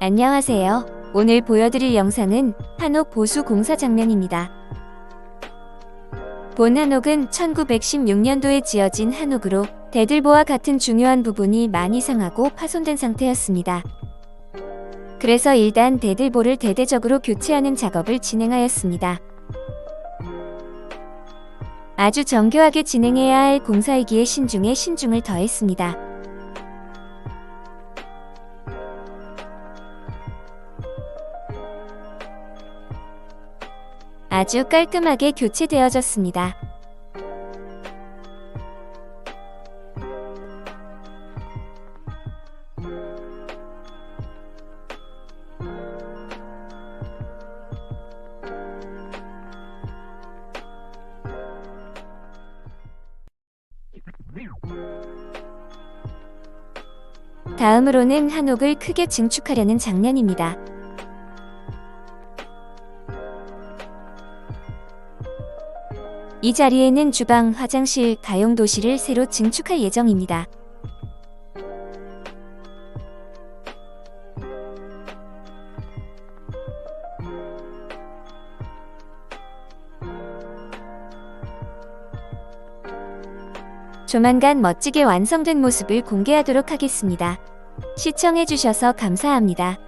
안녕하세요. 오늘 보여드릴 영상은 한옥 보수 공사 장면입니다. 본 한옥은 1916년도에 지어진 한옥으로 대들보와 같은 중요한 부분이 많이 상하고 파손된 상태였습니다. 그래서 일단 대들보를 대대적으로 교체하는 작업을 진행하였습니다. 아주 정교하게 진행해야 할 공사이기에 신중에 신중을 더했습니다. 아주 깔끔하게 교체되어졌습니다. 다음으로는 한옥을 크게 증축하려는 장면입니다. 이 자리에는 주방, 화장실, 가용도실을 새로 증축할 예정입니다. 조만간 멋지게 완성된 모습을 공개하도록 하겠습니다. 시청해주셔서 감사합니다.